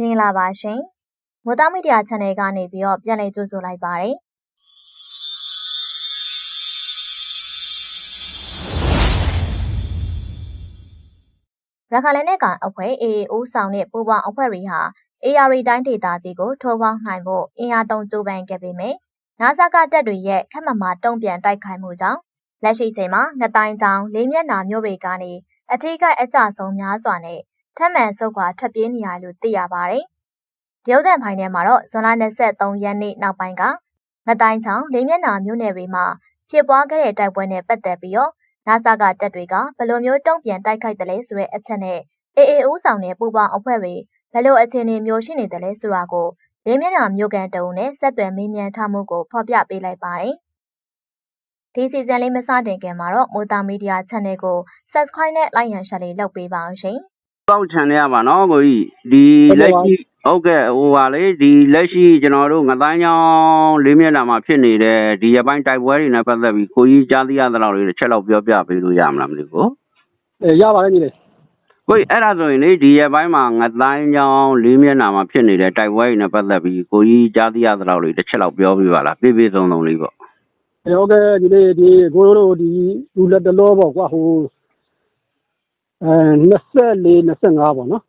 မင်္ဂလာပါရှင်မိုးသားမီဒီယာ channel ကနေပြီးတော့ပြန်လည်ကြိုဆိုလိုက်ပါတယ်ရခိုင်လက်နက်ကန်အဖွဲ့ AA ဦးဆောင်တဲ့ပူးပေါင်းအဖွဲ့တွေဟာ AR တိုင်းဒေသကြီးကိုထိုးပေါင်းနိုင်ဖို့အင်အားသုံးကြိုးပမ်းခဲ့ပေမယ့်နာဆာကတပ်တွေရဲ့ခက်မမာတုံ့ပြန်တိုက်ခိုက်မှုကြောင့်လက်ရှိချိန်မှာငတိုင်းချောင်းလေးမျက်နှာမျိုးတွေကနေအထီးကအကြဆုံးများစွာနဲ့ ထပ်မံဆုတ်ခွာထွက်ပြေးနေရတယ်လို့သိရပါတယ်။တရုတ်တန်ဖိုင်ထဲမှာတော့ဇွန်လ23ရက်နေ့နောက်ပိုင်းကငတိုင်းချောင်းလေးမျက်နှာမျိုးနယ်တွေမှာဖြစ်ပွားခဲ့တဲ့တိုက်ပွဲနဲ့ပတ်သက်ပြီးတော့နာဆာကတပ်တွေကဘယ်လိုမျိုးတုံ့ပြန်တိုက်ခိုက်တယ်လဲဆိုတဲ့အချက်နဲ့ AA ဦးဆောင်တဲ့ပူပေါင်းအဖွဲ့တွေဘယ်လိုအခြေအနေမျိုးရှိနေတယ်လဲဆိုတာကိုလေးမျက်နှာမျိုးကန်တုံနဲ့ဆက်သွယ်မေးမြန်းထားမှုကိုဖော်ပြပေးလိုက်ပါတယ်။ဒီစီဇန်လေးမစတင်ခင်မှာတော့မိုတာမီဒီယာ channel ကို subscribe နဲ့ like ရန် share လေးလုပ်ပေးပါအောင်ရှင်။ ပေါက်ချန်ရပါနော်ကိုကြီးဒီလက်ရှိဟုတ်ကဲ့ဟိုပါလေဒီလက်ရှိကျွန်တော်တို့ငတိုင်းချောင်းလေးမျက်နှာမှာဖြစ်နေတဲ့ဒီရပိုင်းတိုက်ပွဲတွေနဲ့ပတ်သက်ပြီးကိုကြီးကြားသိရသလောက်လေးတစ်ချက်လောက်ပြောပြပေးလို့ရမလားမသိဘူးအဲရပါတယ်ညီလေးကိုကြီးအဲ့ဒါဆိုရင်လေဒီရပိုင်းမှာငတိုင်းချောင်းလေးမျက်နှာမှာဖြစ်နေတဲ့တိုက်ပွဲတွေနဲ့ပတ်သက်ပြီးကိုကြီးကြားသိရသလောက်လေးတစ်ချက်လောက်ပြောပြပါလားပြည့်ပြည့်စုံစုံလေးပေါ့အဲဟုတ်ကဲ့ညီလေးဒီကိုတို့ဒီလူလက်တလောပေါ့ကွာဟို အဲ24 25ပေါ့နော်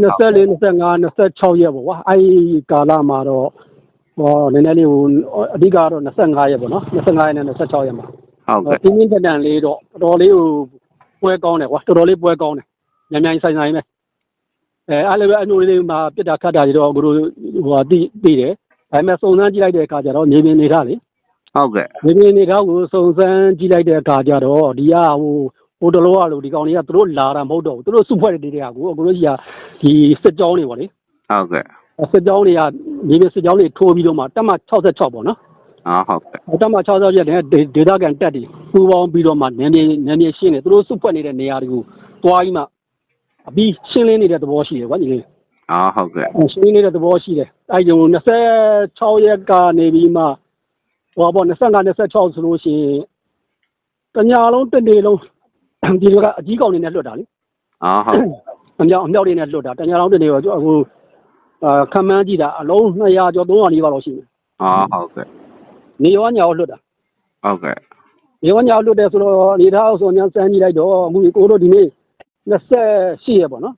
24 25 26ရက်ပေါ့ကွာအဲဒီကာလမှာတော့ဟောနည်းနည်းလေးဟိုအဓိကတော့25ရက်ပေါ့နော်25ရက်နဲ့26ရက်မှာဟုတ်ကဲ့ပြင်းပြင်းထန်ထန်လေးတော့တော်တော်လေးဟိုပွဲကောင်းတယ်ကွာတော်တော်လေးပွဲကောင်းတယ်ညံ့ညံ့ဆိုင်ဆိုင်ပဲအဲအဲ့လိုပဲအမျိုးလေးမှာပြစ်တာခတ်တာတွေတော့ကိုတို့ဟိုတိတိတယ်ဒါပေမဲ့စုံစမ်းကြည့်လိုက်တဲ့အခါကျတော့နေပင်နေထားလေဟုတ်ကဲ့နေပင်နေထားကိုစုံစမ်းကြည့်လိုက်တဲ့အခါကျတော့ဒီကဟို ဟိုတလောကလို့ဒီကောင်တွေကသူတို့လာတာမဟုတ်တော့ဘူးသူတို့စုဖွဲ့တဲ့တွေကကိုကိုတို့ကြီးကဒီစစ်ကြောင်းတွေပေါ့လေဟုတ်ကဲ့စစ်ကြောင်းတွေကနေပင်စစ်ကြောင်းတွေထိုးပြီးတော့မှတက်မှ66ပေါ့နော်အာဟုတ်ကဲ့အတမ60ရက်တဲ့ဒေတာကန်တက်တွေပူပေါင်းပြီးတော့မှနည်းနည်းနည်းနည်းရှင်းတယ်သူတို့စုဖွဲ့နေတဲ့နေရာတွေကိုတွားပြီးမှအပြီးရှင်းလင်းနေတဲ့သဘောရှိတယ်ကွာညီလေးအာဟုတ်ကဲ့ရှင်းလင်းနေတဲ့သဘောရှိတယ်အဲဒီလို26ရက်ကနေပြီးမှဟောပေါ့25 26ဆိုလို့ရှိရင်တညာလုံးတစ်နေ့လုံး ဒီလိုကအကြီးကောင်တွေနဲ့လွတ်တာလေအာဟုတ်အမြောက်အမြောက်တွေနဲ့လွတ်တာတညာလုံးတစ်နေ့ရောအခုအာခံမှန်းကြည့်တာအလုံး200ကျော်300နီးပါးလောက်ရှိတယ်အာဟုတ်ကဲ့နေရောညာရောလွတ်တာဟုတ်ကဲ့။ရောညာလွတ်တယ်ဆိုတော့နေသားအောင်ဆိုညာစမ်းကြည့်လိုက်တော့အခုကိုတို့ဒီနေ့28ရက်ပေါ့နော်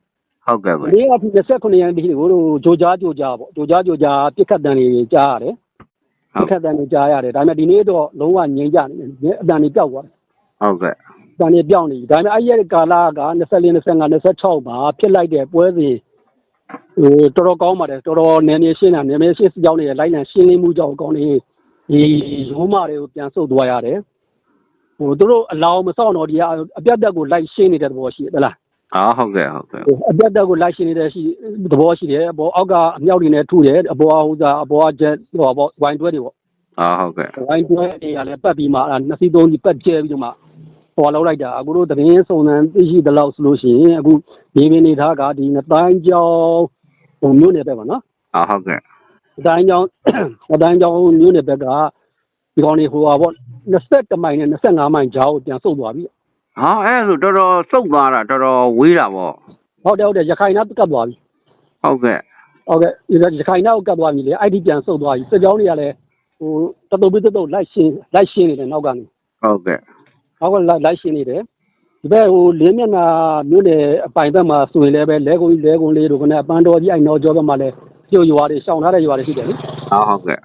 ဟုတ်ကဲ့ကို။ဒီကဒီ29ရက်ဒီကိုတို့ဂျိုကြားဂျိုကြားပေါ့။ဂျိုကြားဂျိုကြားပြစ်ခတ်တန်တွေကြားရတယ်။ပြစ်ခတ်တန်တွေကြားရတယ်။ဒါပေမဲ့ဒီနေ့တော့လုံးဝငြိမ်ကြနေအတန်တွေပျောက်သွားတယ်ဟုတ်ကဲ့။အ တန်တွေပျောက်နေပြီ။ဒါပေမဲ့အဲ့ဒီကာလက24 25 26မှာဖြစ်လိုက်တဲ့ပွဲစဉ်ဟိုတော်တော်ကောင်းပါတယ်တော်တော်နည်းနည်းရှင်းတာနည်းနည်းရှင်းစကြောင်းနေလိုက်လံရှင်းလင်းမှုကြောင့်ကောင်းနေဒီရိုးမတွေကိုပြန်ဆုတ်သွားရတယ်ဟိုသူတို့အလောင်းမဆောက်တော့ဒီကအပြတ်တက်ကိုလိုက်ရှင်းနေတဲ့သဘောရှိတယ်လားအာဟုတ်ကဲ့ဟုတ်ကဲ့ဟိုအပြတ်တက်ကိုလိုက်ရှင်းနေတဲ့ရှိသဘောရှိတယ်အပေါ်အောက်ကအမြောက်တွေနဲ့ထုတယ်အပေါ်ဟိုကအပေါ်ကဂျက်ဟိုပေါ့ဝိုင်းတွဲတွေပေါ့အာဟုတ်ကဲ့ဝိုင်းတွဲတွေကလည်းပတ်ပြီးမှအဲ့နှစ်စီးသုံးစီးပတ်ကျဲပြီးတော့မှ ဟောလောက်လိုက်တာအခုတို့သတင်းစုံစမ်းသိရှိတဲ့လောက်ဆိုလို့ရှိရင်အခုနေပင်နေသားကဒီနှစ်တိုင်းကျောင်းဟိုမြို့နယ်ပဲပါနော်အာဟုတ်ကဲ့အတိုင်းကျောင်းအတိုင်းကျောင်းမြို့နယ်ဘက်ကဒီကောင်တွေဟိုပါပေါ့21မိုင်နဲ့25မိုင်ကြားကိုပြန်ဆုတ်သွားပြီဟာအဲ့ဒါဆိုတော်တော်စုတ်သွားတာတော်တော်ဝေးတာပေါ့ဟုတ်တယ်ဟုတ်တယ်ရခိုင်နားကတ်သွားပြီဟုတ်ကဲ့ဟုတ်ကဲ့ရခိုင်နားကိုကတ်သွားပြီလေအဲ့ဒီပြန်ဆုတ်သွားပြီစစ်ကြောင်းတွေကလည်းဟိုတတုပ်ပြီးတတုပ်လိုက်ရှင်းလိုက်ရှင်းနေတယ်နောက်ကနေဟုတ်ကဲ့ နောက်ကလိုက်လိုက်ရှင်းနေတယ်ဒီဘက်ဟိုလင်းမျက်နှာမြို့နယ်အပိုင်ဘက်မှာဆိုရင်လည်းပဲလဲကုန်ကြီးလဲကုန်လေးတို့ကလည်းအပန်းတော်ကြီးအဲ့နော်ကျောဘက်မှာလည်းပြုတ်ရွာတွေရှောင်ထားတဲ့ရွာတွေရှိတယ်လေအာဟုတ်ကဲ့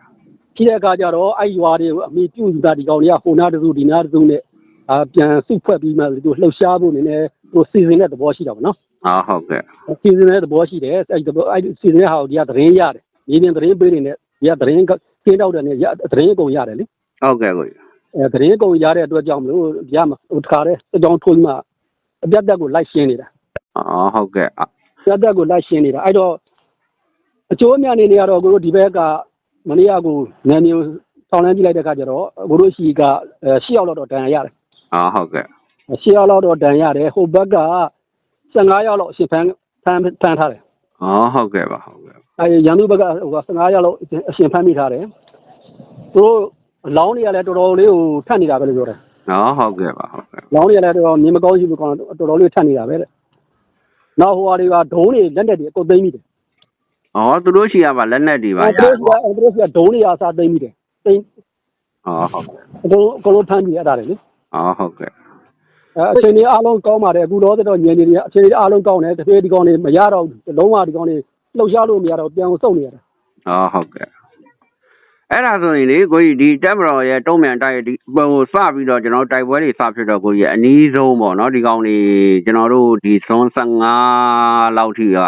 ရှိတဲ့အခါကျတော့အဲ့ရွာတွေကိုအမိပြုတ်ယူတာဒီကောင်တွေကဟိုနားတစ်စုဒီနားတစ်စုနဲ့အာပြန်စုဖွဲ့ပြီးမှသူလှုပ်ရှားဖို့နေနေသူစီစဉ်တဲ့သဘောရှိတာပေါ့နော်အာဟုတ်ကဲ့စီစဉ်တဲ့သဘောရှိတယ်အဲ့ဒီအဲ့စီစဉ်တဲ့ဟာကိုဒီကသတင်းရတယ်ဒီပြင်သတင်းပေးနေတယ်ဒီကသတင်းကကျင်းတော့တယ်နဲ့သတင်းအကုန်ရတယ်လေဟုတ်ကဲ့ကို အဲသတင်းအကုန်ရတဲ့အတွက်ကြောင့်မလို့ရမှာဟိုတခါတည်းအကြောင်းထိုးမှအပြတ်တက်ကိုလိုက်ရှင်းနေတာအာဟုတ်ကဲ့အပြတ်တက်ကိုလိုက်ရှင်းနေတာအဲ့တော့အကျိုးအမြတ်အနေနဲ့ကတော့ကိုတို့ဒီဘက်ကမနေ့ကကိုနာမည်ဆောင်းလန်းကြည့်လိုက်တဲ့အခါကျတော့ကိုတို့ရှိကအဲ၈ယောက်လောက်တော့တန်ရရတယ်အာဟုတ်ကဲ့၈ယောက်လောက်တော့တန်ရတယ်ဟိုဘက်က15ယောက်လောက်အရှင်ဖန်ဖန်ဖန်ထားတယ်အာဟုတ်ကဲ့ပါဟုတ်ကဲ့အဲရန်သူဘက်ကဟိုက15ယောက်လောက်အရှင်ဖန်မိထားတယ်သူတို့ အလောင်းတွေကလည်းတော်တော်လေးကိုထပ်နေတာပဲလို့ပြောတယ်အာဟုတ်ကဲ့ပါဟုတ်ကဲ့လောင်းတွေကလည်းတော်တော်မြင်မကောင်းရှိဘူးကောင်တော်တော်လေးထပ်နေတာပဲတဲ့နောက်ဟိုဟာတွေကဒုံးတွေလက်နဲ့တွေအကုန်သိမ်းမိတယ်ဩသူတို့ရှိရပါလက်နဲ့တွေပါအဲရသူတို့ကသူတို့ကဒုံးနေရာစားသိမ့်ပြီးတယ်သိမ့်ဩဟုတ်ကဲ့အကုန်အကုန်လုံးထမ်းပြီးရတာလေဩဟုတ်ကဲ့အဲအချိန်ကြီးအားလုံးကောင်းပါတယ်အခုတော့တော့ညင်နေနေအချိန်ကြီးအားလုံးကောင်းတယ်တစ်ဖေးဒီကောင်တွေမရတော့လုံးဝဒီကောင်တွေလှုပ်ရှားလို့မရတော့ပြန်စုံနေရတာဩဟုတ်ကဲ့ အဲ့ဒါဆိုရင်လေကိုကြီးဒီတက်မတော်ရဲ့တုံးမြန်တိုက်ဒီဟိုစပြီးတော့ကျွန်တော်တိုက်ပွဲတွေစဖြစ်တော့ကိုကြီးအနီးဆုံးပေါ့နော်ဒီကောင်တွေကျွန်တော်တို့ဒီဇွန်15လောက်ထိက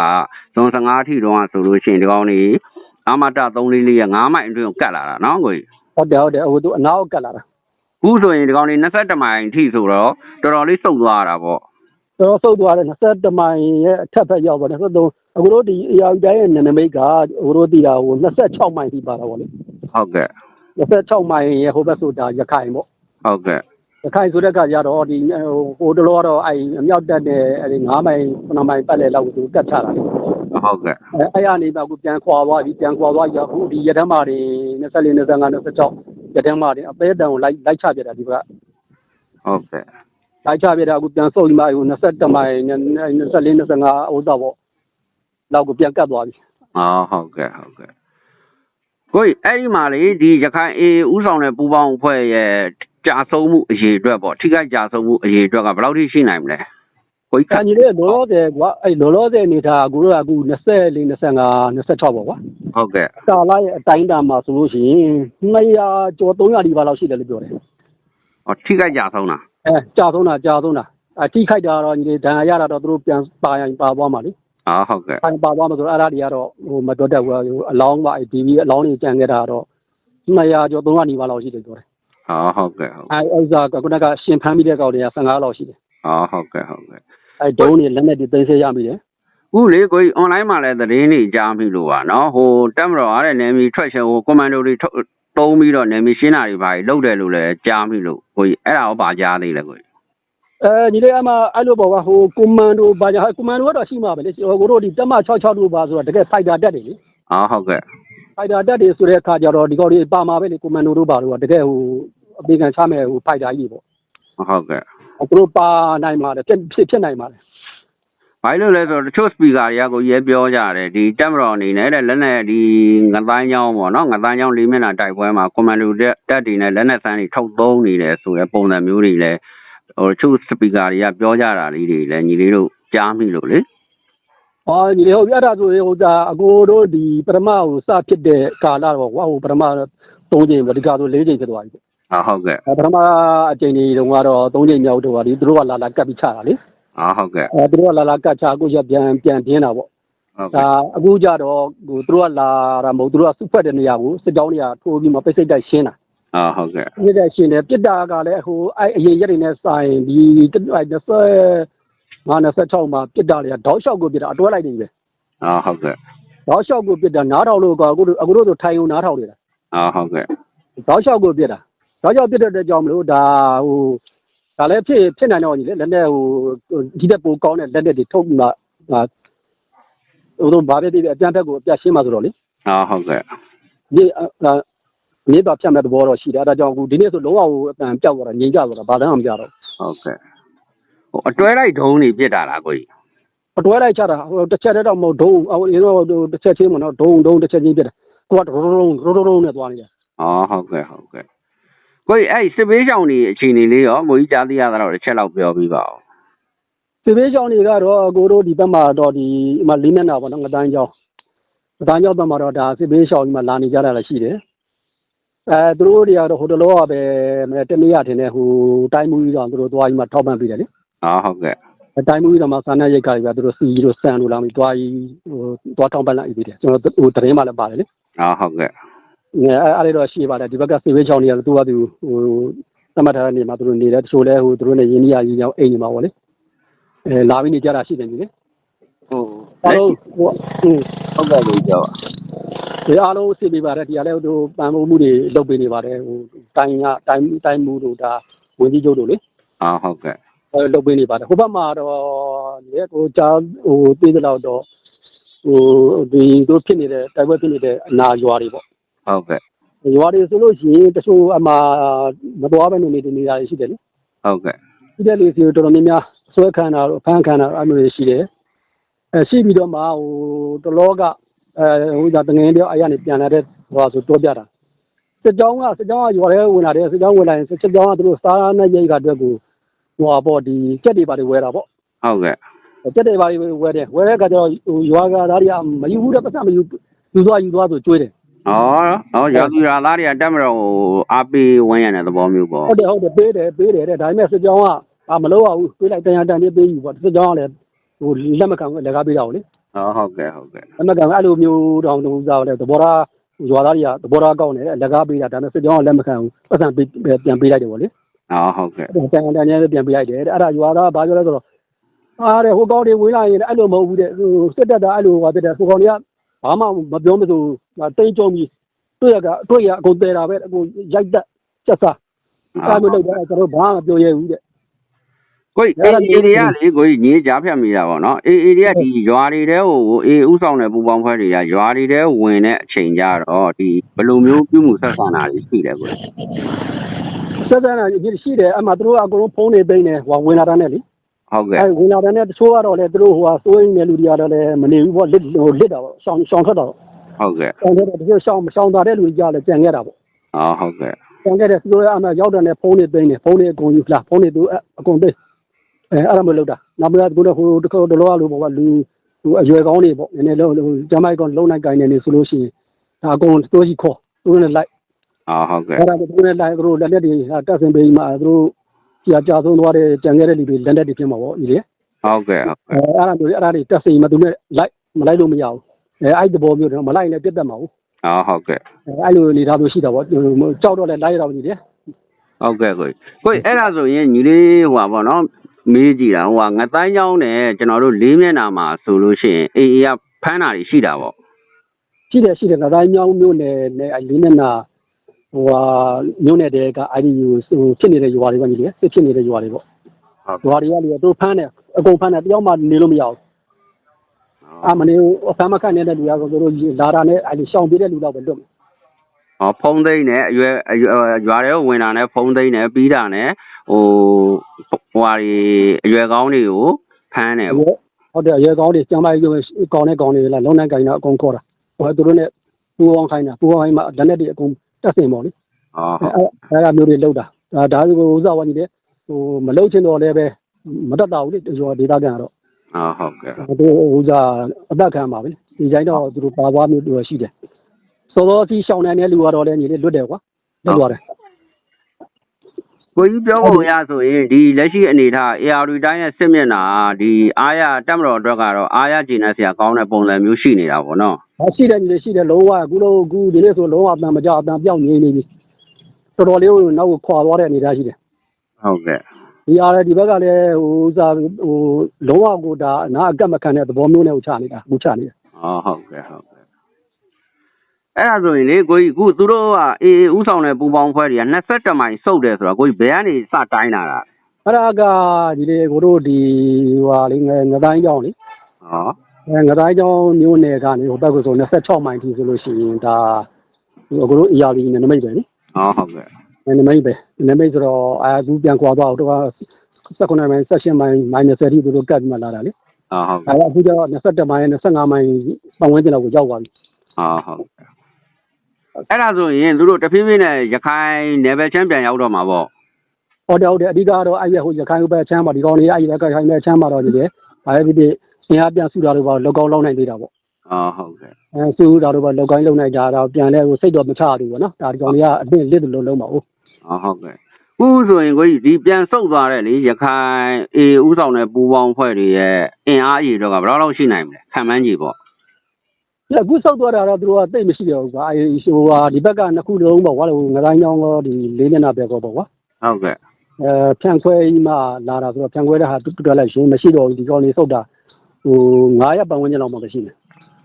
ဇွန်15ထိတော့ဆိုလို့ရှိရင်ဒီကောင်တွေအမတ344ရဲ့9မိုင်အတွင်းကိုကတ်လာတာနော်ကိုကြီးဟုတ်တယ်ဟုတ်တယ်ဟိုသူအနာကိုကတ်လာတာခုဆိုရင်ဒီကောင်တွေ22မိုင်ထိဆိုတော့တော်တော်လေးစုံသွားတာပေါ့တော့ဆုတ်သွားတယ်22မိုင်ရဲ့အထက်ဖက်ရောက်ပါတယ်23အခုတို့ဒီ AR တိုင်းရဲ့နာမည်ကအခုတို့တည်တာဟို26မိုင်ထိပါတာဗောလေ ဟုတ်ကဲ့26မိုင်ရဲ့ဟိုဘက်ဆိုတာရခိုင်ပေါ့ဟုတ်ကဲ့ရခိုင်ဆိုတဲ့ကကြတော့ဒီဟိုတလောကတော့အဲအမြောက်တက်တဲ့အဲဒီ9မိုင်9မိုင်ပတ်လေလောက်ကိုသူကတ်ချတာလေဟုတ်ကဲ့အဲအဲ့ရနေပါကူပြန်ခွာသွားပြီပြန်ခွာသွားရအခုဒီရတန်းမာတွေ24 25 26ရတန်းမာတွေအသေးတန်ကိုလိုက်လိုက်ချပြတာဒီဘက်ကဟုတ်ကဲ့လိုက်ချပြတာအခုပြန်စုပ်ပြီးမှဟို22မိုင်24 25ဥစ္စာပေါ့လောက်ကိုပြန်ကတ်သွားပြီအော်ဟုတ်ကဲ့ဟုတ်ကဲ့ ကိုကြီးအဲ့ဒီမှာလေဒီရခိုင်အေဥဆောင်တဲ့ပူပေါင်းအဖွဲ့ရဲ့ကြာဆုံးမှုအရေးအတွက်ပေါ့ထိခိုက်ကြာဆုံးမှုအရေးအတွက်ကဘယ်လောက်ထိရှိနိုင်မလဲကိုကြီးခံကြီးလေးလောလောဆယ်ကွာအဲ့လောလောဆယ်အနေထားအခုတို့ကအခု24 25 26ပေါ့ကွာဟုတ်ကဲ့ကာလာရဲ့အတိုင်းအတာမှာဆိုလို့ရှိရင်200ကျော်300ဒီပါလောက်ရှိတယ်လို့ပြောတယ်ဟောထိခိုက်ကြာဆုံးတာအဲကြာဆုံးတာကြာဆုံးတာအထိခိုက်တာတော့ညီလေးဒဏ်ရာရတာတော့သူတို့ပြန်ပါရင်ပါသွားမှာလေ အော်ဟုတ်ကဲ့ပိုင်ပါသွားမှာဆိုတော့အဲ့ဒါတွေကတော့ဟိုမတော်တတ်ဘူးဟိုအလောင်းပါဒီဗီအလောင်းတွေကြံခဲ့တာတော့200ကျော်300နီးပါးလောက်ရှိတယ်ပြောတယ်အော်ဟုတ်ကဲ့ဟုတ်အဲဥစ္စာကခုနကရှင်ဖမ်းပြီးတဲ့ကောင်တွေက15လောက်ရှိတယ်အော်ဟုတ်ကဲ့ဟုတ်ကဲ့အဲဒုံးတွေလက်နဲ့တွေသိမ်းဆည်းရမိတယ်ခုလေကိုကြီး online မှာလည်းသတင်းတွေကြားမိလို့ပါနော်ဟိုတက်မတော်အားတဲ့နေမီထွက်ရှင်ဟိုကွန်မန်ဒိုတွေထုတ်တုံးပြီးတော့နေမီရှင်းတာတွေပါလုပ်တယ်လို့လည်းကြားမိလို့ကိုကြီးအဲ့ဒါရောပါကြားသေးလဲကိုကြီး အဲညီလေးအမအဲ့လိုပေါ့ကွာဟိုကွန်မန်ဒိုဘာညာကွန်မန်ဒိုကတော့ရှိမှာပဲလေဟိုကိုတို့ဒီတက်မ66တို့ပါဆိုတော့တကယ်ဖိုက်တာတက်တယ်လေအော်ဟုတ်ကဲ့ဖိုက်တာတက်တယ်ဆိုတဲ့အခါကျတော့ဒီကောင်တွေပါမှာပဲလေကွန်မန်ဒိုတို့ပါတော့တကယ်ဟိုအမေကန်ချမဲ့ဟိုဖိုက်တာကြီးပေါ့ဟုတ်ကဲ့သူတို့ပါနိုင်မှာတယ်ဖြစ်ဖြစ်ဖြစ်နိုင်မှာတယ်ဘာလို့လဲဆိုတော့တချို့ speaker တွေကကိုရဲပြောကြတယ်ဒီတက်မတော်အနေနဲ့တဲ့လက်နဲ့ဒီငတိုင်းချောင်းပေါ့နော်ငတိုင်းချောင်းလေးမျက်နှာတိုက်ပွဲမှာကွန်မန်ဒိုတက်တက်တွေနဲ့လက်နဲ့ဆန်းတွေထုတ်သုံးနေတယ်ဆိုတဲ့ပုံစံမျိုးတွေလည်း ဟိုတချို့ speaker တွေကပြောကြတာလေးတွေလည်းညီလေးတို့ကြားမိလို့လေ။အော်ညီလေးဟုတ်ပြီအဲ့ဒါဆိုရင်ဟိုဒါအကိုတို့ဒီပထမဟိုစဖြစ်တဲ့ကာလတော့ကွာဟိုပထမ3ချိန်ပဲဒီကဆို4ချိန်ဖြစ်သွားပြီဟာဟုတ်ကဲ့။အဲပထမအချိန်ကြီးတုန်းကတော့3ချိန်မြောက်တော့ဒီသူတို့ကလာလာကတ်ပြီးချတာလေဟာဟုတ်ကဲ့။အဲသူတို့ကလာလာကတ်ချကိုရပြန်ပြန်ပြင်းတာပေါ့ဟုတ်။ဒါကဲ့အခုကြတော့ဟိုသူတို့ကလာတာမဟုတ်သူတို့ကစုဖက်တဲ့နေရာကိုစစ်ကြောင်းတွေကထိုးပြီးမှပိတ်စိတ်တိုက်ရှင်းတာ ဟာဟုတ်ကဲ့။ပိတ်စိတ်တိုက်ရှင်းတယ်ပြစ်တာကလည်းဟိုအဲအရင်ရက်တွေနဲ့ဆိုင်ဒီ20 56မှာပြစ်တာတွေကတောက်လျှောက်ကိုပြစ်တာအတွဲလိုက်နေပြီဟာဟုတ်ကဲ့တောက်လျှောက်ကိုပြစ်တာနားထောင်လို့ကအခုတို့အခုတို့ဆိုထိုင်ုံနားထောင်နေတာဟာဟုတ်ကဲ့တောက်လျှောက်ကိုပြစ်တာတောက်လျှောက်ပြစ်တဲ့အတွက်ကြောင့်မလို့ဒါဟိုဒါလည်းဖြစ်ဖြစ်နိုင်တော့ညီလေလက်နဲ့ဟိုဒီတက်ပိုကောင်းတဲ့လက်နဲ့တွေထုတ်ပြီးမှဟာဟိုတို့ဘာပဲဖြစ်ဖြစ်အပြန်ဘက်ကိုအပြတ်ရှင်းမှာဆိုတော့လေဟာဟုတ်ကဲ့ဒီအာ မြေပါဖြတ်မဲ့သဘောတော့ရှိတယ်အဲဒါကြောင့်အခုဒီနေ့ဆိုလုံးဝဟိုအတန်ပြောက်သွားတာငြိမ်ကြသွားတာဘာတန်းမှမကြတော့ဟုတ်ကဲ့ဟိုအတွဲလိုက်ဒုံးနေပြစ်တာလားကိုကြီးအတွဲလိုက်ချတာဟိုတစ်ချက်တည်းတော့မဟုတ်ဒုံဟိုရေတော့တစ်ချက်ချင်းမနော်ဒုံဒုံတစ်ချက်ချင်းပြစ်တာကိုကဒုံဒုံဒုံဒုံနဲ့သွားနေတယ်อ๋อဟုတ်ကဲ့ဟုတ်ကဲ့ကိုကြီးအဲ့စစ်ပေးဆောင်နေအခြေအနေလေးရောကိုကြီးကြားသိရတာတော့တစ်ချက်လောက်ပြောပြပါဦးစစ်ဘေးကြောင်တွေကတော့အကိုတို့ဒီဘက်မှာတော့ဒီဟိုမှာလေးမျက်နှာပေါ့နော်ငတိုင်းကြောင်ငတိုင်းကြောင်ဘက်မှာတော့ဒါစစ်ဘေးရှောင်ကြီးမှာလာနေကြတာလည်းရှိတယ် အဲသူတို့တွေကတော့ဟိုတလောကပဲမနေ့တနေ့ရထင်တယ်ဟိုတိုင်းမှုကြီးတော့သူတို့သွားပြီးမှထောက်ပံ့ပေးတယ်လေဟာဟုတ်ကဲ့အတိုင်းမှုကြီးတော့မှစာနာရိတ်ကတွေပဲသူတို့စီကြီးတို့စံလို့လာပြီးသွားကြီးဟိုသွားထောက်ပံ့လိုက်ပြီးတယ်ကျွန်တော်ဟိုတရင်မှလည်းပါတယ်လေဟာဟုတ်ကဲ့အဲအဲ့ဒါတော့ရှိပါတယ်ဒီဘက်ကစေဝေးချောင်းတွေကသူကသူဟိုသတ်မှတ်ထားတဲ့နေမှာသူတို့နေတယ်တချို့လဲဟိုသူတို့နဲ့ရင်းနှီးရကြီးကြောင်းအိမ်နေမှာပေါ့လေအဲလာပြီးနေကြတာရှိတယ်ကြီးလေဟုတ်ဟုတ်ကဲ့ဟုတ်ကဲ့ကြောက် ဒီအားလုံးသိပေးပါတယ်ဒီကလည်းဟိုပံမိုးမှုတွေလုပ်ပေးနေပါတယ်ဟိုတိုင်းကတိုင်းတိုင်းမှုတို့ဒါဝင်ကြီးချုပ်တို့လေอ๋อဟုတ်ကဲ့အဲလုပ်ပေးနေပါတယ်ဟိုဘက်မှာတော့လေဟိုကြားဟိုသိသလောက်တော့ဟိုဒီတို့ဖြစ်နေတဲ့တိုက်ပွဲဖြစ်နေတဲ့အနာရွာတွေပေါ့ဟုတ်ကဲ့ရွာတွေဆိုလို့ရှိရင်တချို့အမှမတော်ဘဲနေနေနေတာရှိတယ်လေဟုတ်ကဲ့ဒီတဲ့လေးစီတော်တော်များများဆွဲခံတာတော့ဖမ်းခံတာအဲ့လိုတွေရှိတယ်အဲရှိပြီးတော့မှဟိုတလောက အဲဟိုဒါတငယ်တယောက်အဲ့ရနေပြန်လာတဲ့ဟိုဆိုပြောပြတာစစ်ကြောင်းကစစ်ကြောင်းကရွာထဲဝင်လာတယ်စစ်ကြောင်းဝင်လာရင်စစ်ကြောင်းကသူတို့စားနဲ့ရိတ်ကအတွက်ကိုဟိုပေါ့ဒီကြက်တွေပါတွေဝဲတာပေါ့ဟုတ်ကဲ့ကြက်တွေပါတွေဝဲတယ်ဝဲတဲ့အခါကျတော့ဟိုရွာကသားတွေကမယူဘူးတဲ့ပတ်စံမယူယူသွားယူသွားဆိုကျွေးတယ်ဩဩရာသူရာသားတွေကတက်မတော်ကိုအားပေးဝင်ရတဲ့သဘောမျိုးပေါ့ဟုတ်တယ်ဟုတ်တယ်ပေးတယ်ပေးတယ်တဲ့ဒါပေမဲ့စစ်ကြောင်းကအာမလို့ရဘူးပေးလိုက်တန်ရတန်လေးပေးယူပေါ့စစ်ကြောင်းကလည်းဟိုလက်မခံဘူးလက်ကားပေးတာကိုလေ ဩဟုတ်ကဲ့ဟုတ်ကဲ့လက်မခံဘူးအဲ့လိုမျိုးတောင်တူစားတယ်သဘောထားရွာသားတွေကသဘောထားကောင်းတယ်လက်ကားပေးတာဒါပေမဲ့စစ်ကြောင်းကလက်မခံဘူးပတ်စံပေးပြန်ပေးလိုက်တယ်ပေါ့လေဩဟုတ်ကဲ့တန်တန်လေးပြန်ပေးလိုက်တယ်တဲ့အဲ့ဒါရွာသားကဘာပြောလဲဆိုတော့အားတဲ့ဟိုကောင်းတွေဝင်လာရင်အဲ့လိုမဟုတ်ဘူးတဲ့ဟိုစစ်တပ်တာအဲ့လိုဟောတဲ့ဟိုကောင်းတွေကဘာမှမပြောမစိုးတိတ်ကြုံပြီးတွေ့ရကတွေ့ရအကုန်သေးတာပဲအကုန်ရိုက်တက်ချက်စားအဲ့လိုလုပ်တယ်ကျွန်တော်ဘာမှမပြောရဘူးတဲ့ ကိုကြီးအေးအေးတွေကလေကိုကြီးညေးကြားဖြတ်မိတာပေါ့နော်အေးအေးတွေကဒီရွာတွေတဲကိုအေးဥဆောင်တဲ့ပူပေါင်းဖွဲ့တွေကရွာတွေတဲဝင်တဲ့အချိန်ကြတော့ဒီဘယ်လိုမျိုးပြုမှုဆက်ဆံတာတွေရှိတယ်ကိုကြီးဆက်ဆံတာရှိတယ်အမှသူတို့ကအကုန်လုံးဖုန်းတွေသိမ်းတယ်ဟိုဝင်လာတာနဲ့လေဟုတ်ကဲ့အဲဝင်လာတဲ့နဲ့တချို့ကတော့လေသူတို့ဟိုဟာစိုးရင်းတဲ့လူတွေကတော့လည်းမနေဘူးပေါ့လစ်ဟိုလစ်တာပေါ့ရှောင်းရှောင်းထွက်တာပေါ့ဟုတ်ကဲ့ရှောင်းထွက်တော့တချို့ရှောင်းမရှောင်းတာတဲ့လူတွေကြလည်းကြံခဲ့တာပေါ့ဩဟုတ်ကဲ့ကြံခဲ့တဲ့သူတို့အမှရောက်တဲ့နဲ့ဖုန်းတွေသိမ်းတယ်ဖုန်းတွေအကုန်ယူလားဖုန်းတွေသူအကုန်သိမ်း အဲအဲ့လိုမျိုးလုပ်တာနောက်ပြီးတော့ဟိုတခေါက်တလောကလိုပေါ့ကလူဟိုအရွယ်ကောင်းတွေပေါ့နည်းနည်းလုံးဂျမိုက်ကောင်လုံးနိုင်ကိုင်းနေနေဆိုလို့ရှိရင်ဒါအကုန်တိုးကြီးခေါ်သူတို့နဲ့လိုက်ဩဟုတ်ကဲ့အဲ့ဒါသူတို့နဲ့လိုက်သူတို့လက်လက်တွေတက်ဆင်ပေးမှသူတို့ကြာကြာဆုံးသွားတဲ့ကြံခဲ့တဲ့လူတွေလက်လက်တွေဖြစ်မှာပေါ့ဒီလေဟုတ်ကဲ့ဟုတ်ကဲ့အဲအဲ့ဒါမျိုးအဲ့ဒါတွေတက်စီမသူနဲ့လိုက်မလိုက်လို့မရဘူးအဲအဲ့ဒီဘောမျိုးတော့မလိုက်လည်းပြတ်တတ်မှာဘူးဩဟုတ်ကဲ့အဲအဲ့လိုအနေထားမျိုးရှိတာပေါ့ကြောက်တော့လည်းလိုက်ရတော့ကြီးတယ်ဟုတ်ကဲ့ကိုကြီးကိုကြီးအဲ့ဒါဆိုရင်ညီလေးဟိုပါပေါ့နော် မေးကြည့်တာဟိုကငတိုင်းချောင်းနဲ့ကျွန်တော်တို့လေးမျက်နှာမှာဆိုလို့ရှိရင်အေးအေးကဖမ်းတာတွေရှိတာပေါ့ရှိတယ်ရှိတယ်ငတိုင်းမြောင်းမျိုးနဲ့နဲ့အဲ့လေးနဲ့နာဟိုဟာမျိုးနဲ့တဲကအဲ့ဒီဟိုဖြစ်နေတဲ့ရွာတွေပဲကြီးတယ်ဖြစ်ဖြစ်နေတဲ့ရွာတွေပေါ့ရွာတွေကလေတို့ဖမ်းတယ်အကုန်ဖမ်းတယ်တယောက်မှနေလို့မရဘူးအာမနေအဖမ်းမခန့်နေတဲ့လူကတော့တို့လာတာနဲ့အဲ့ဒီရှောင်ပေးတဲ့လူတော့ပဲလွတ်ဟော ဖုံးသိမ့်နဲ့အရွယ်အရွယ်ရွာတွေကဝင်တာနဲ့ဖုံးသိမ့်နဲ့ပြီးတာနဲ့ဟိုဟိုဟာတွေအရွယ်ကောင်းတွေကိုဖမ်းတယ်ပေါ့ဟုတ်တယ်အရေကောင်းတွေကျမ်းမာရေးကောင်းတဲ့ကောင်းတွေလားလုံးနိုင်ကိုင်းတာအကုန်ခေါ်တာဟိုသူတို့နဲ့ပူအောင်ခိုင်းတာပူအောင်ခိုင်းမှလက်နဲ့တွေအကုန်တက်စင်ပေါ့လေဟောအဲအဲ့ဒါမျိုးတွေလောက်တာဒါဒါကိုဥစားဝါကြီးလေဟိုမလောက်ချင်တော့လည်းပဲမတတ်တာဘူးလေကျော်ဒေတာကန်ကတော့ဟုတ်ကဲ့သူဥစားအသက်ခံပါပဲဒီတိုင်းတော့သူတို့ပါသွားမျိုးတွေရှိတယ် စောစောစီရှောင်းနေတဲ့လူကတော့လည်းညီလေးလွတ်တယ်ကွာလွတ်သွားတယ်ကိုကြီးပြောပုံရဆိုရင်ဒီလက်ရှိအနေထား AR တိုင်းရဲ့စစ်မျက်နှာဒီအားရတက်မတော်အတွက်ကတော့အားရကျင်တဲ့ဆရာကောင်းတဲ့ပုံစံမျိုးရှိနေတာပေါ့နော်ဟာရှိတယ်ညီလေးရှိတယ်လုံးဝအခုလုံးအခုဒီနေ့ဆိုလုံးဝအတန်မကြအတန်ပြောင်းနေနေပြီတော်တော်လေးကိုနောက်ကိုခွာသွားတဲ့အနေထားရှိတယ်ဟုတ်ကဲ့ဒီအားလည်းဒီဘက်ကလည်းဟိုဥစားဟိုလုံးဝကိုဒါအနာအကက်မခံတဲ့သဘောမျိုးနဲ့ကိုချနေတာကိုချနေတာဟောဟုတ်ကဲ့ဟုတ်ကဲ့ အဲ့ဒါဆိုရင်လေကိုကြီးအခုသူတို့ကအေးအေးဥဆောင်တဲ့ပူပေါင်းဖွဲ့တွေက22မိုင်စုပ်တယ်ဆိုတော့ကိုကြီးဘယ်ကနေစတိုင်းလာတာအဲ့ဒါကဒီလေကိုတို့ဒီဟွာလေးငယ်ငတိုင်းကြောင်းလေဟောအဲငတိုင်းကြောင်းမျိုးနယ်ကနေဟိုဘက်ကိုဆို26မိုင်ထိဆိုလို့ရှိရင်ဒါဒီကိုတို့ ERB နဲ့နမိတ်ပဲလေဟောဟုတ်ကဲ့နမိတ်ပဲနမိတ်ဆိုတော့အာသူပြန်ကွာသွားတော့19မိုင်16မိုင် -30 ထိသူတို့ကတ်မှလာတာလေဟောဟုတ်ကဲ့အဲအခုကျတော့21မိုင်နဲ့25မိုင်ပတ်ဝန်းကျင်လောက်ကိုရောက်သွားပြီဟောဟုတ်ကဲ့ အဲ့ဒါဆိုရင်သူတို့တဖြည်းဖြည်းနဲ့ရခိုင်နယ်ပယ်ချမ်းပြန်ရောက်တော့မှာပေါ့ဟုတ်တယ်ဟုတ်တယ်အဓိကတော့အဲ့ရဟိုရခိုင်ဘက်ချမ်းပါဒီကောင်လေးအဲ့ရခိုင်ဘက်ချမ်းပါတော့ဒီလေဘာလဲဒီဒီအင်အားပြန်စုတာတော့လောက်ကောင်းလောက်နိုင်သေးတာပေါ့ဟောဟုတ်ကဲ့အဲစုတာတော့လောက်ကိုင်းလုံနိုင်ကြတော့ပြန်လဲဟိုစိတ်တော့မချဘူးပေါ့နော်ဒါဒီကောင်လေးကအတင်းလစ်လို့လုံးပါဦးဟောဟုတ်ကဲ့ခုဆိုရင်ကိုကြီးဒီပြန်ဆုတ်သွားတဲ့လေရခိုင်အေးဥဆောင်တဲ့ပူပေါင်းဖွဲ့တွေရဲ့အင်အားအရေးတော့ကဘယ်တော့လောက်ရှိနိုင်မလဲခံမှန်းကြည့်ပေါ့ ဒီအခုဆောက်သွားတာတော့သူတို့ကတိတ်မရှိတော့ဘူးကွာအဲဟိုဟာဒီဘက်ကနှစ်ခုလုံးပေါ့ကွာဟိုငတိုင်းကြောင်းရောဒီလေးမျက်နှာပဲကောပေါ့ကွာဟုတ်ကဲ့အဲဖြန့်ခွဲကြီးမှလာတာဆိုတော့ဖြန့်ခွဲတဲ့ဟာတူတူလိုက်ရှင်မရှိတော့ဘူးဒီကောင်လေးဆောက်တာဟို900ပတ်ဝန်းကျင်လောက်မှပဲရှိတယ်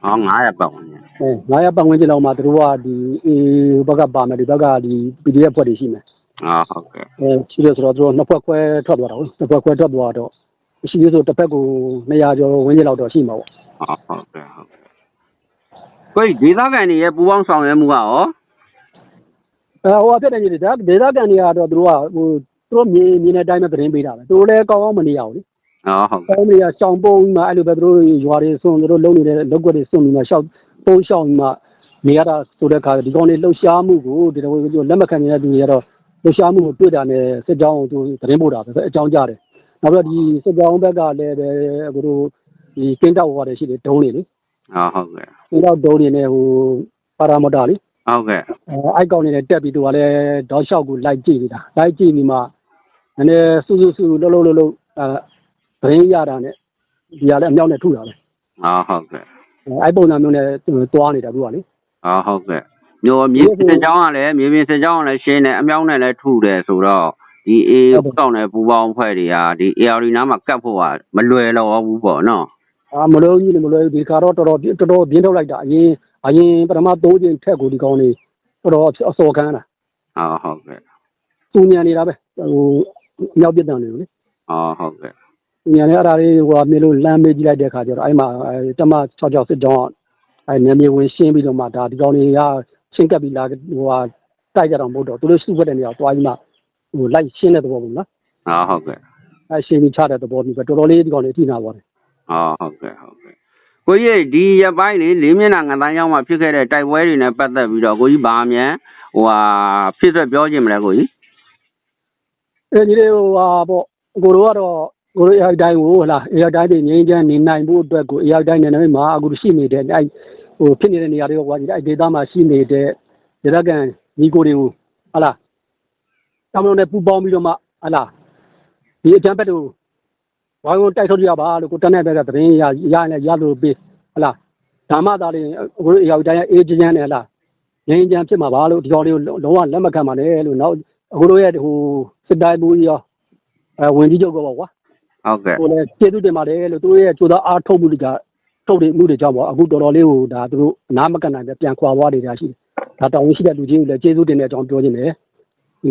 ဟော900ပတ်ဝန်းကျင်အဲ900ပတ်ဝန်းကျင်လောက်မှသူတို့ကဒီအေးဘက်ကပါမယ်ဒီဘက်ကဒီ PDF ဖွဲ့တွေရှိမယ်ဟောဟုတ်ကဲ့အဲရှိတယ်ဆိုတော့သူတို့နှစ်ဖွဲ့ခွဲထွက်သွားတာဟုတ်နှစ်ဖွဲ့ခွဲထွက်သွားတော့ရှိသေးဆိုတစ်ဖက်ကို200ကျော်ဝန်းကျင်လောက်တော့ရှိမှာပေါ့ဟုတ်ဟုတ်ကဲ့ဟုတ်ကဲ့ ကိုကြီးဒေသခံတွေရဲ့ပူပေါင်းဆောင်ရွက်မှုကရောအဲဟိုအဖြစ်တယ်ကြီးဒါဒေသခံတွေကတော့သူတို့ကဟိုသူတို့မြင်မြင်တဲ့အတိုင်းပဲသတင်းပေးတာပဲသူတို့လည်းကောင်းကောင်းမနေရဘူးလေဟုတ်ကဲ့။ပေါင်းတွေကရှောင်းပုံးမှအဲ့လိုပဲသူတို့ရွာတွေစွန့်သူတို့လုံနေတဲ့လောက်ွက်တွေစွန့်ပြီးမှရှောက်ပုံးရှောင်းမှနေရတာဆိုတဲ့ခါဒီကောင်လေးလှုပ်ရှားမှုကိုဒီတော့လက်မခံနေတဲ့သူတွေကတော့လှုပ်ရှားမှုကိုတွေ့တာနဲ့စစ်ကြောင်းကိုသူသတင်းပို့တာပဲအကြောင်းကြားတယ်။နောက်ပြီးတော့ဒီစစ်ကြောင်းဘက်ကလည်းပဲအခုတို့ဒီကင်းတောက်ဟောတယ်ရှိတယ်ဒုံးတွေလေ ဟုတ်ကဲ့။ကင်းတောက်ဒုံးတွေနဲ့ဟိုပါရာမော်တာလေဟုတ်ကဲ့အဲအိုက်ကောင်နေနဲ့တက်ပြီးသူကလည်းတောက်လျှောက်ကိုလိုက်ကြည့်နေတာလိုက်ကြည့်ပြီးမှနည်းနည်းစူးစူးစူးလှုပ်လှုပ်လှုပ်လှုပ်အဲဘရင်းရတာနဲ့ဒီကလည်းအမြောက်နဲ့ထုတာပဲဟုတ်ကဲ့အဲအဲ့ပုံစံမျိုးနဲ့သူသွားနေတာသူကလေဟုတ်ကဲ့မျိုးမြေပြင်ကြောင်းကလည်းမြေပြင်စစ်ကြောင်းကလည်းရှင်းတယ်အမြောင်းနဲ့လည်းထုတယ်ဆိုတော့ဒီအေးကောက်နေပူပေါင်းဖွဲ့တွေကဒီ AR နားမှာကတ်ဖို့ကမလွယ်တော့ဘူးပေါ့နော် အာမလို့ကြီးလည်းမလို့ဒီခါတော့တော်တော်တော်တော်ပြင်းထုတ်လိုက်တာအရင်အရင်ပထမ၃ချိန်ထက်ကိုဒီကောင်လေးတော်တော်အစော်ခံတာဟုတ်ဟုတ်ကဲ့သူညံနေတာပဲဟိုအမြောက်ပြစ်တန်နေလို့လေဟုတ်ကဲ့သူညံနေအဲ့ဒါလေးဟိုကမြေလို့လမ်းမေးကြည့်လိုက်တဲ့ခါကျတော့အဲ့မှာတမ66စစ်ကြောင်းအဲ့နေမြေဝင်ရှင်းပြီးတော့မှဒါဒီကောင်လေးကရှင်းကပ်ပြီးလာဟိုကတိုက်ကြတော့မဟုတ်တော့သူတို့စုခွက်တဲ့နေရာသွားပြီးမှဟိုလိုက်ရှင်းတဲ့သဘောပေါ့နော်ဟုတ်ကဲ့အဲ့ရှင်းပြီးချတဲ့သဘောမျိုးပဲတော်တော်လေးဒီကောင်လေးထိနာပါတယ် ဟုတ်ကဲ့ဟုတ်ကဲ့ကိုကြီးဒီရပိုင်းလေးလေးမျက်နှာငတိုင်းရောက်မှဖြစ်ခဲ့တဲ့တိုက်ပွဲတွေနဲ့ပတ်သက်ပြီးတော့ကိုကြီးဘာအမြန်ဟိုဟာဖြစ်သက်ပြောခြင်းမလဲကိုကြီးအဲ့ဒီလေးဟိုဟာပေါ့ကိုတို့ကတော့ကိုတို့အဲ့တိုင်းကိုဟလာအဲ့တိုင်းတွေငင်းချမ်းနေနိုင်ဖို့အတွက်ကိုအဲ့တိုင်းနေနေမှာအခုရှိနေတဲ့အဲ့ဟိုဖြစ်နေတဲ့နေရာတွေကကွာဒီအဲ့ဒေသမှာရှိနေတဲ့ဒေသခံညီကိုတွေကိုဟလာတောင်းလုံးနဲ့ပူပေါင်းပြီးတော့မှဟလာဒီအကြမ်းဖက်တို့ ဝိုင်းဝန်းတိုက်ထုတ်ကြပါလို့ကိုတန်းတဲ့တဲ့သတင်းရရရင်လည်းရလို့ပေးဟလာဓမ္မသားလေးအခုအရောက်တိုင်းအေးချမ်းချမ်းနဲ့ဟလာငင်းချမ်းဖြစ်မှာပါလို့ဒီကောင်လေးကိုလုံးဝလက်မခံပါနဲ့လို့နောက်အခုတို့ရဲ့ဟိုစစ်တိုင်းဘူးရောအဲဝင်ကြီးချုပ်ကောပေါ့ကွာဟုတ်ကဲ့ဟိုလည်းကျေးဇူးတင်ပါတယ်လို့သူတို့ရဲ့ကြိုးစားအားထုတ်မှုတွေကထုတ်တယ်မှုတွေကြောင့်ပေါ့အခုတော်တော်လေးကိုဒါသူတို့အနာမကနိုင်ပဲပြန်ခွာသွားနေတာရှိတယ်။ဒါတောင်းရှိတဲ့လူကြီးကိုလည်းကျေးဇူးတင်တဲ့အကြောင်းပြောခြင်းတယ်။ဒီ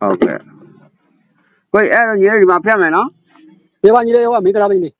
ဟုတ်ကဲ့ကိုကြီးအဲ့တော့ညီလေးဒီမှာဖြတ်မယ်နော် 别挂你的电话，没给他打呢。